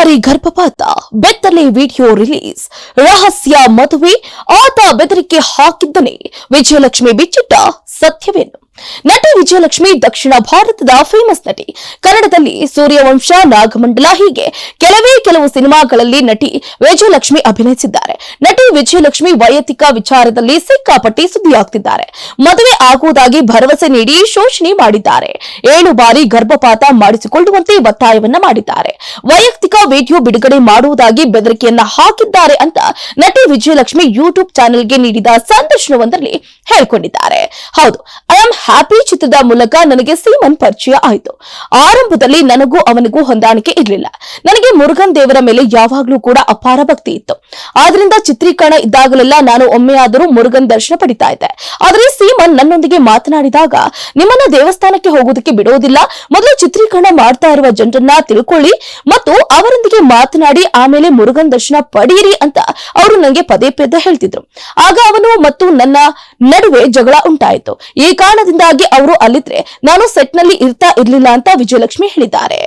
ಬಾರಿ ಗರ್ಭಪಾತ ಬೆತ್ತಲೆ video release. ರಹಸ್ಯ ಮದುವೆ ಆತ ಬೆದರಿಕೆ ಹಾಕಿದ್ದನೇ. ವಿಜಯಲಕ್ಷ್ಮಿ ಬಿಚ್ಚಿಟ್ಟ ಸತ್ಯವೇನು? ನಟಿ ವಿಜಯಲಕ್ಷ್ಮಿ ದಕ್ಷಿಣ ಭಾರತದ ಫೇಮಸ್ ನಟಿ. ಕನ್ನಡದಲ್ಲಿ ಸೂರ್ಯವಂಶ, ನಾಗಮಂಡಲ ಹೀಗೆ ಕೆಲವೇ ಕೆಲವು ಸಿನಿಮಾಗಳಲ್ಲಿ ನಟಿ ವಿಜಯಲಕ್ಷ್ಮಿ ಅಭಿನಯಿಸಿದ್ದಾರೆ. ನಟಿ ವಿಜಯಲಕ್ಷ್ಮಿ ವೈಯಕ್ತಿಕ ವಿಚಾರದಲ್ಲಿ ಸಿಕ್ಕಾಪಟ್ಟಿ ಸುದ್ದಿಯಾಗ್ತಿದ್ದಾರೆ. ಮದುವೆ ಆಗುವುದಾಗಿ ಭರವಸೆ ನೀಡಿ ಶೋಷಣೆ ಮಾಡಿದ್ದಾರೆ. ಏಳು ಬಾರಿ ಗರ್ಭಪಾತ ಮಾಡಿಸಿಕೊಳ್ಳುವಂತೆ ಒತ್ತಾಯವನ್ನ ಮಾಡಿದ್ದಾರೆ. ವೈಯಕ್ತಿಕ ವಿಡಿಯೋ ಬಿಡುಗಡೆ ಮಾಡುವುದಾಗಿ ಬೆದರಿಕೆಯನ್ನ ಹಾಕಿದ್ದಾರೆ ಅಂತ ನಟಿ ವಿಜಯಲಕ್ಷ್ಮಿ ಯೂಟ್ಯೂಬ್ ಚಾನೆಲ್ಗೆ ನೀಡಿದ ಸಂದರ್ಶನವೊಂದರಲ್ಲಿ ಹೇಳಿಕೊಂಡಿದ್ದಾರೆ. ಹೌದು ಐ ಆಮ್ ಹ್ಯಾಪಿ ಚಿತ್ರದ ಮೂಲಕ ನನಗೆ ಸೀಮನ್ ಪರಿಚಯ ಆಯಿತು. ಆರಂಭದಲ್ಲಿ ನನಗೂ ಅವನಿಗೂ ಹೊಂದಾಣಿಕೆ ಇರಲಿಲ್ಲ. ನನಗೆ ಮುರುಗನ್ ದೇವರ ಮೇಲೆ ಯಾವಾಗಲೂ ಕೂಡ ಅಪಾರ ಭಕ್ತಿ ಇತ್ತು. ಆದ್ರಿಂದ ಚಿತ್ರೀಕರಣ ಇದ್ದಾಗಲೆಲ್ಲ ನಾನು ಒಮ್ಮೆಯಾದರೂ ಮುರುಗನ್ ದರ್ಶನ ಪಡಿತಾ ಇದ್ದೆ. ಆದ್ರೆ ನನ್ನೊಂದಿಗೆ ಮಾತನಾಡಿದಾಗ ನಿಮ್ಮನ್ನ ದೇವಸ್ಥಾನಕ್ಕೆ ಹೋಗೋದಕ್ಕೆ ಬಿಡೋದಿಲ್ಲ ಮೊದಲು ಚಿತ್ರೀಕರಣ ಮಾಡ್ತಾ ಇರುವ ಜನರನ್ನ ತಿಳ್ಕೊಳ್ಳಿ ಮತ್ತು ಅವರೊಂದಿಗೆ ಮಾತನಾಡಿ ಆಮೇಲೆ ಮುರುಗನ್ ದರ್ಶನ ಪಡೆಯಿರಿ ಅಂತ ಅವರು ನನಗೆ ಪದೇ ಪದೇ ಹೇಳ್ತಿದ್ರು. ಆಗ ಅವನು ಮತ್ತು ನನ್ನ ನಡುವೆ ಜಗಳ ಉಂಟಾಯಿತು. ಈ ಕಾರಣದಿಂದಾಗಿ ಅವರು ಅಲ್ಲಿದ್ರೆ ನಾನು ಸೆಟ್ನಲ್ಲಿ ಇರ್ತಾ ಇರ್ಲಿಲ್ಲ ಅಂತ ವಿಜಯಲಕ್ಷ್ಮಿ ಹೇಳಿದ್ದಾರೆ.